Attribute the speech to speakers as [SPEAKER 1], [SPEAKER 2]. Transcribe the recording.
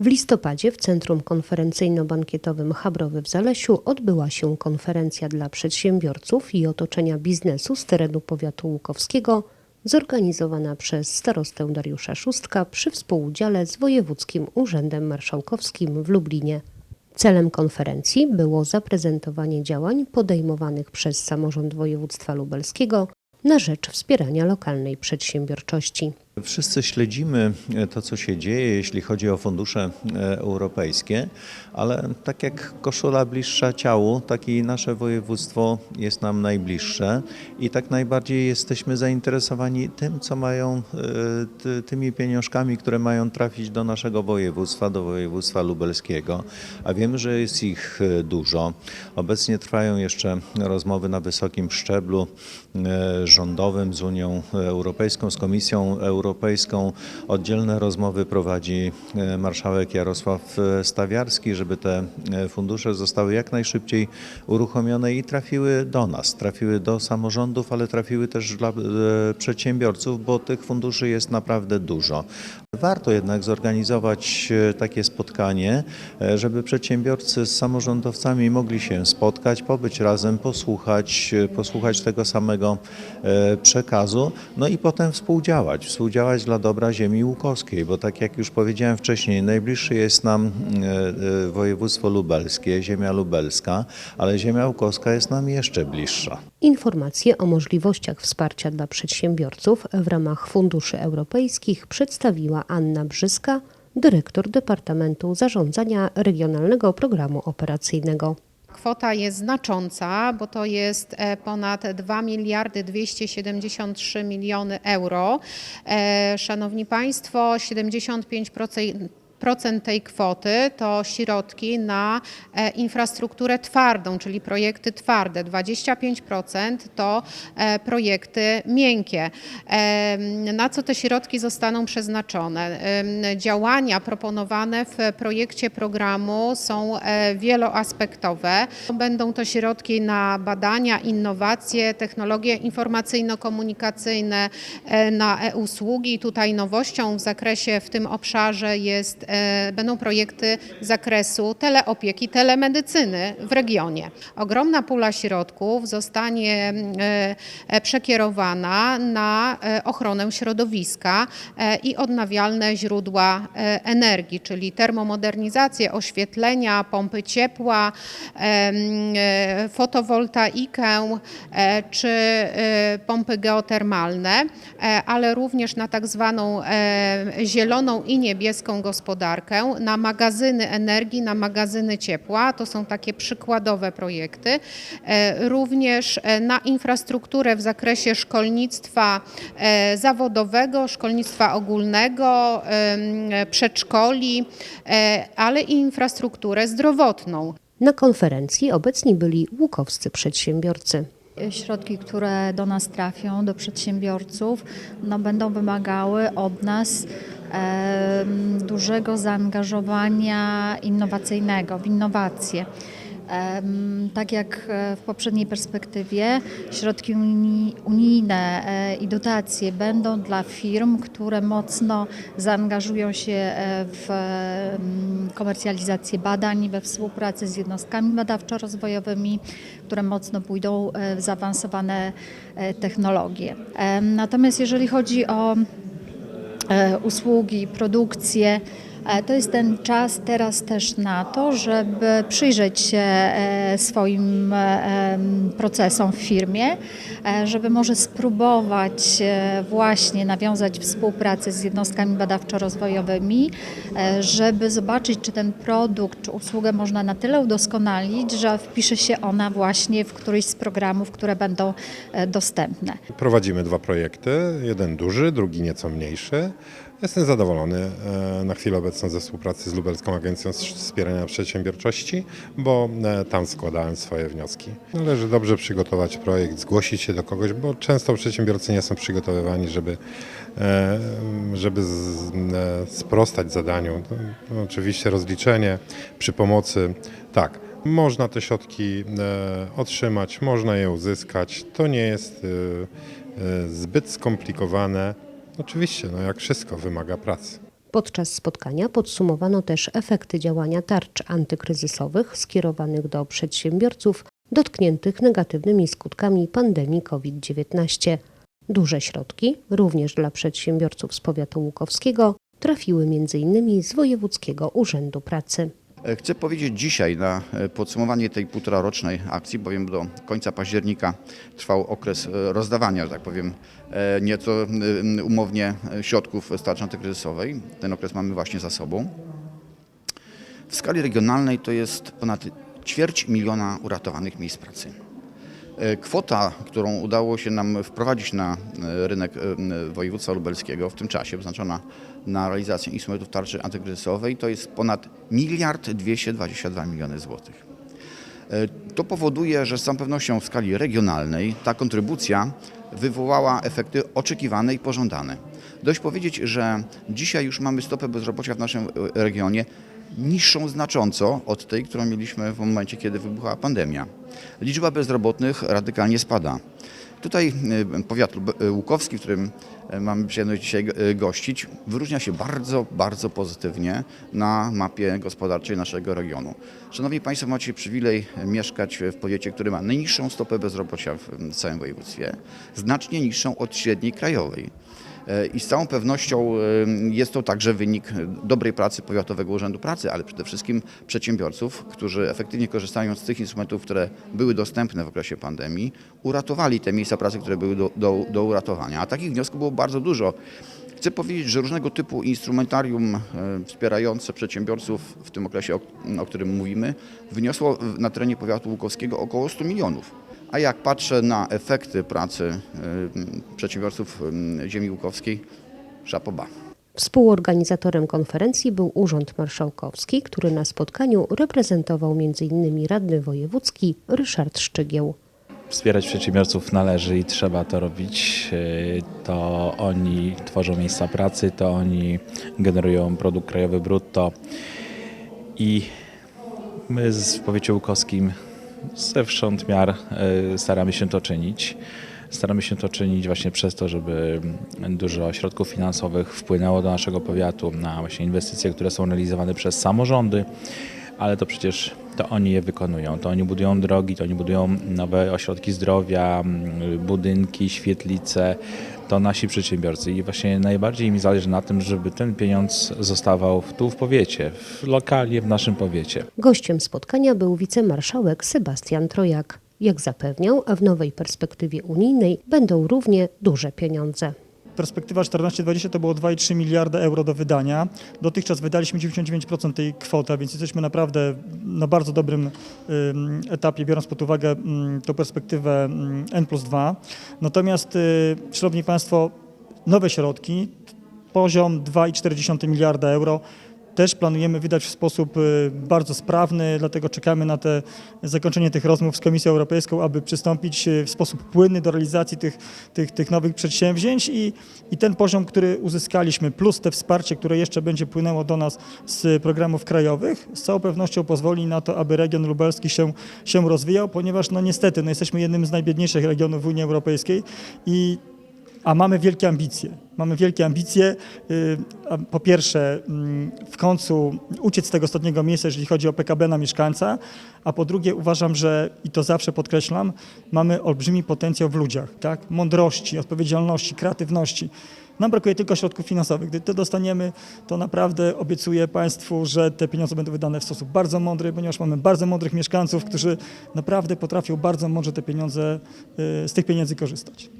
[SPEAKER 1] W listopadzie w Centrum Konferencyjno-Bankietowym Habrowy w Zalesiu odbyła się konferencja dla przedsiębiorców i otoczenia biznesu z terenu powiatu łukowskiego, zorganizowana przez starostę Dariusza Szóstka przy współudziale z Wojewódzkim Urzędem Marszałkowskim w Lublinie. Celem konferencji było zaprezentowanie działań podejmowanych przez samorząd województwa lubelskiego na rzecz wspierania lokalnej przedsiębiorczości.
[SPEAKER 2] Wszyscy śledzimy e, to, co się dzieje, jeśli chodzi o fundusze e, europejskie, ale tak jak koszula bliższa ciału, tak i nasze województwo jest nam najbliższe i tak najbardziej jesteśmy zainteresowani tym, co mają, e, ty, tymi pieniążkami, które mają trafić do naszego województwa, do województwa lubelskiego, a wiemy, że jest ich dużo. Obecnie trwają jeszcze rozmowy na wysokim szczeblu rządowym z Unią Europejską, z Komisją Europejską. Oddzielne rozmowy prowadzi e, marszałek Jarosław e, Stawiarski, żeby te e, fundusze zostały jak najszybciej uruchomione i trafiły do nas, trafiły do samorządów, ale trafiły też dla przedsiębiorców, bo tych funduszy jest naprawdę dużo. Warto jednak zorganizować takie spotkanie, żeby przedsiębiorcy z samorządowcami mogli się spotkać, pobyć razem, posłuchać, posłuchać tego samego przekazu, no i potem współdziałać, współdziałać dla dobra ziemi łukowskiej, bo tak jak już powiedziałem wcześniej, najbliższy jest nam e, e, województwo lubelskie, ziemia lubelska, ale ziemia łukowska jest nam jeszcze bliższa.
[SPEAKER 1] Informacje o możliwościach wsparcia dla przedsiębiorców w ramach funduszy europejskich przedstawiła Anna Brzyska, dyrektor Departamentu Zarządzania Regionalnego Programu Operacyjnego.
[SPEAKER 3] Kwota jest znacząca, bo to jest e, ponad 2 miliardy 273 miliony euro. E, Szanowni Państwo, 75% procent tej kwoty to środki na e, infrastrukturę twardą, czyli projekty twarde. 25% to e, projekty miękkie. Na co te środki zostaną przeznaczone? Działania proponowane w projekcie programu są e, wieloaspektowe. Będą to środki na badania, innowacje, technologie informacyjno-komunikacyjne, na e-usługi. Tutaj nowością w zakresie w tym obszarze jest, będą projekty z zakresu teleopieki, telemedycyny w regionie. Ogromna pula środków zostanie e, e, przekierowana na e, ochronę środowiska e, i odnawialne źródła energii, czyli termomodernizację, oświetlenia, pompy ciepła, fotowoltaikę czy pompy geotermalne, ale również na tak zwaną zieloną i niebieską gospodarkę, na magazyny energii, na magazyny ciepła. To są takie przykładowe projekty. E, Również e, na infrastrukturę w zakresie szkolnictwa e, zawodowego, szkolnictwa ogólnego, przedszkoli, ale i infrastrukturę zdrowotną.
[SPEAKER 1] Na konferencji obecni byli łukowscy przedsiębiorcy.
[SPEAKER 4] Środki, które do nas trafią, do przedsiębiorców, no, będą wymagały od nas dużego zaangażowania innowacyjnego w innowacje. Tak jak e, w poprzedniej perspektywie, środki uni- unijne e, i dotacje będą dla firm, które mocno zaangażują się e, w komercjalizację badań, we współpracy z jednostkami badawczo-rozwojowymi, które mocno pójdą w zaawansowane technologie. Natomiast jeżeli chodzi o usługi, produkcję. E, To jest ten czas teraz też na to, żeby przyjrzeć się e, swoim e, procesom w firmie, żeby może spróbować właśnie nawiązać współpracę z jednostkami badawczo-rozwojowymi, żeby zobaczyć, czy ten produkt, czy usługę można na tyle udoskonalić, że wpisze się ona właśnie w któryś z programów, które będą dostępne.
[SPEAKER 5] Prowadzimy dwa projekty, jeden duży, drugi nieco mniejszy. Jestem zadowolony e, na chwilę obecną ze współpracy z Lubelską Agencją Wspierania Przedsiębiorczości, bo e, tam składałem swoje wnioski. Należy dobrze przygotować projekt, zgłosić się do kogoś, bo często przedsiębiorcy nie są przygotowywani, żeby, e, żeby sprostać zadaniu. Oczywiście rozliczenie przy pomocy, tak. Można te środki otrzymać, można je uzyskać. To nie jest zbyt skomplikowane. Oczywiście, no jak wszystko wymaga pracy.
[SPEAKER 1] Podczas spotkania podsumowano też efekty działania tarcz antykryzysowych skierowanych do przedsiębiorców dotkniętych negatywnymi skutkami pandemii COVID-19. Duże środki, również dla przedsiębiorców z powiatu łukowskiego, trafiły m.in. z Wojewódzkiego Urzędu Pracy.
[SPEAKER 6] E, Chcę powiedzieć dzisiaj na e, podsumowanie tej półtorarocznej akcji, bowiem do końca października trwał okres e, rozdawania, że tak powiem, nieco umownie środków z antykryzysowej. Ten okres mamy właśnie za sobą. W skali regionalnej to jest ponad ćwierć miliona uratowanych miejsc pracy. E, Kwota, którą udało się nam wprowadzić na e, rynek e, województwa lubelskiego w tym czasie, wyznaczona na realizację instrumentów tarczy antykryzysowej, to jest ponad miliard 222 miliony złotych. To powoduje, że z całą pewnością w skali regionalnej ta kontrybucja wywołała efekty oczekiwane i pożądane. Dość powiedzieć, że dzisiaj już mamy stopę bezrobocia w naszym regionie niższą znacząco od tej, którą mieliśmy w momencie, kiedy wybuchła pandemia. Liczba bezrobotnych radykalnie spada. Tutaj e, powiat e, łukowski, w którym e, mamy przyjemność dzisiaj gościć, wyróżnia się bardzo, bardzo pozytywnie na mapie gospodarczej naszego regionu. Szanowni Państwo, macie przywilej mieszkać w powiecie, który ma najniższą stopę bezrobocia w całym województwie, znacznie niższą od średniej krajowej. E, I z całą pewnością e, jest to także wynik dobrej pracy Powiatowego Urzędu Pracy, ale przede wszystkim przedsiębiorców, którzy efektywnie korzystając z tych instrumentów, które były dostępne w okresie pandemii, uratowali te miejsca pracy, które były do, do, do uratowania. A takich wniosków było bardzo dużo. Chcę powiedzieć, że różnego typu instrumentarium e, wspierające przedsiębiorców w tym okresie, o, o którym mówimy, wyniosło na terenie powiatu łukowskiego około 100 milionów. A jak patrzę na efekty pracy e, przedsiębiorców e, ziemi łukowskiej, szapoba.
[SPEAKER 1] Współorganizatorem konferencji był Urząd Marszałkowski, który na spotkaniu reprezentował m.in. radny wojewódzki Ryszard Szczygieł.
[SPEAKER 7] Wspierać przedsiębiorców należy i trzeba to robić. Yy, To oni tworzą miejsca pracy, to oni generują produkt krajowy brutto. I my z- w powiecie łukowskim zewsząd miar yy, staramy się to czynić. Staramy się to czynić właśnie przez to, żeby dużo środków finansowych wpłynęło do naszego powiatu na właśnie inwestycje, które są realizowane przez samorządy, ale to przecież to oni je wykonują. To oni budują drogi, to oni budują nowe ośrodki zdrowia, budynki, świetlice. To nasi przedsiębiorcy i właśnie najbardziej mi zależy na tym, żeby ten pieniądz zostawał tu w powiecie, w lokalnie w naszym powiecie.
[SPEAKER 1] Gościem spotkania był wicemarszałek Sebastian Trojak. Jak zapewniał, w nowej perspektywie unijnej będą równie duże pieniądze.
[SPEAKER 8] Perspektywa 14-20 to było 2,3 miliarda euro do wydania. Dotychczas wydaliśmy 99% tej kwoty, więc jesteśmy naprawdę na bardzo dobrym ym, etapie, biorąc pod uwagę tą perspektywę N plus 2. Natomiast, y, Szanowni Państwo, nowe środki, poziom 2,4 miliarda euro, też planujemy wydać w sposób y, bardzo sprawny, dlatego czekamy na te zakończenie tych rozmów z Komisją Europejską, aby przystąpić y, w sposób płynny do realizacji tych, tych, tych nowych przedsięwzięć i, i ten poziom, który uzyskaliśmy, plus te wsparcie, które jeszcze będzie płynęło do nas z programów krajowych, z całą pewnością pozwoli na to, aby region lubelski się, się rozwijał, ponieważ no niestety no jesteśmy jednym z najbiedniejszych regionów w Unii Europejskiej i a mamy wielkie ambicje. Mamy wielkie ambicje. y, Po pierwsze, mm, w końcu uciec z tego ostatniego miejsca, jeżeli chodzi o PKB na mieszkańca, a po drugie uważam, że, i to zawsze podkreślam, mamy olbrzymi potencjał w ludziach, tak? Mądrości, odpowiedzialności, kreatywności. Nam brakuje tylko środków finansowych. Gdy to dostaniemy, to naprawdę obiecuję Państwu, że te pieniądze będą wydane w sposób bardzo mądry, ponieważ mamy bardzo mądrych mieszkańców, którzy naprawdę potrafią bardzo mądrze te pieniądze, y, z tych pieniędzy korzystać.